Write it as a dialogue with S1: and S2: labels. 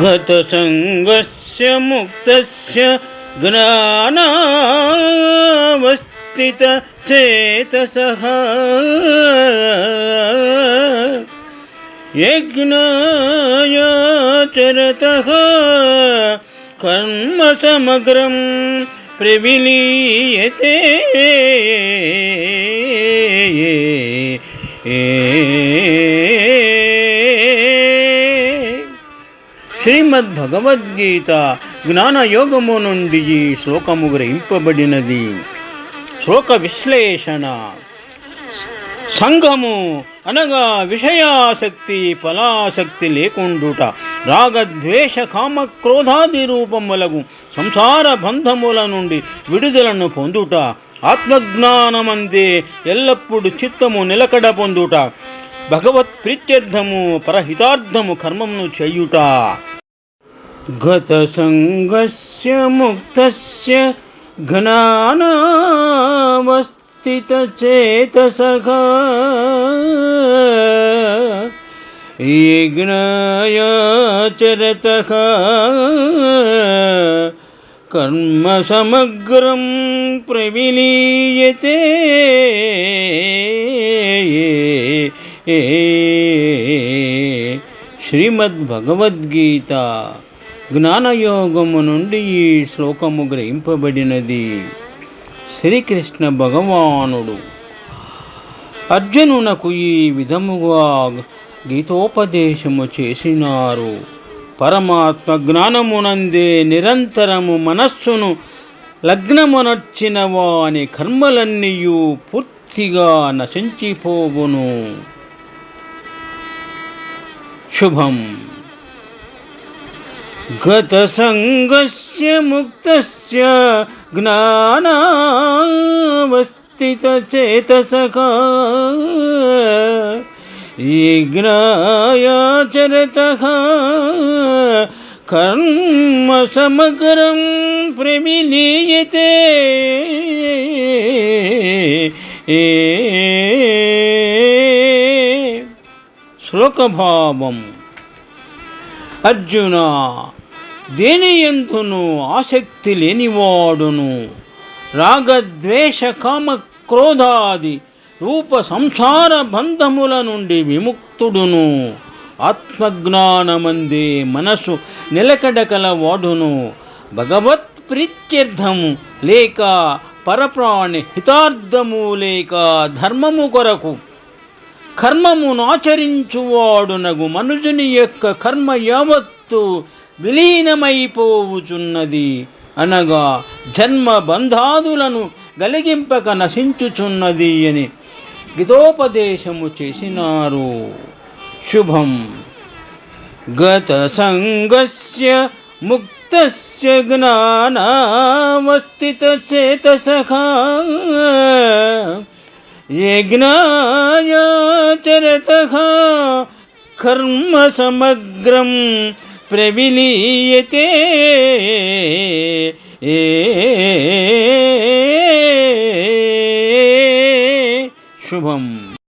S1: गतसङ्गस्य मुक्तस्य ज्ञानावस्थितचेतसः यज्ञायाचरतः कर्मसमग्रं प्रविलीयते। శ్రీమద్ భగవద్గీత జ్ఞానయోగము నుండి ఈ శ్లోకము గ్రహింపబడినది. శ్లోక విశ్లేషణ. సంఘము అనగా విషయాసక్తి ఫలాసక్తి లేకుండుట రాగద్వేష కామ క్రోధాది రూపములగు సంసార బంధముల నుండి విడుదలను పొందుట ఆత్మజ్ఞానమందే ఎల్లప్పుడు చిత్తము నిలకడ పొందుట భగవత్ ప్రీత్యర్థము పరహితార్థము కర్మమును చేయుట. गतसङ्गस्य मुक्तस्य ज्ञानावस्थितचेतसखा यज्ञरतःकर्मसमग्रं प्रविलीयते। श्रीमद्भगवद्गीता జ్ఞానయోగము నుండి ఈ శ్లోకము గ్రహింపబడినది. శ్రీకృష్ణ భగవానుడు. అర్జునునకు ఈ విధముగా గీతోపదేశము చేసినారు. పరమాత్మ జ్ఞానమునందే నిరంతరము మనస్సును లగ్నమునర్చిన వాని కర్మలన్నీయు పూర్తిగా నశించిపోవును. శుభం. గతసంగస్య ముక్తస్య జ్ఞానావస్థితచేతసకా యజ్ఞాయాచరతः కర్మ సమగ్రం ప్రమిలీయతే శ్లోకభావం అర్జున దేని ఎందును ఆసక్తి లేనివాడును? రాగద్వేష కామ క్రోధాది రూప సంసార బంధముల నుండి విముక్తుడును. ఆత్మజ్ఞానమందే మనసు నిలకడకల వాడును భగవత్ ప్రీత్యర్థము లేక పరప్రాణి హితార్థము లేక ధర్మము కొరకు. కర్మమును ఆచరించువాడునగు మనుజుని యొక్క కర్మ యావత్తు విలీనమైపోవుచున్నది. అనగా జన్మ బంధాదులను గలిగింపక నశించుచున్నది అని గీతోపదేశము చేసినారు. శుభం. గత సంగస్య ముక్తస్య జ్ఞానావస్థిత చేతసఖా యజ్ఞాయాచరతః కర్మ సమగ్రం ప్రవిలీయతే శుభం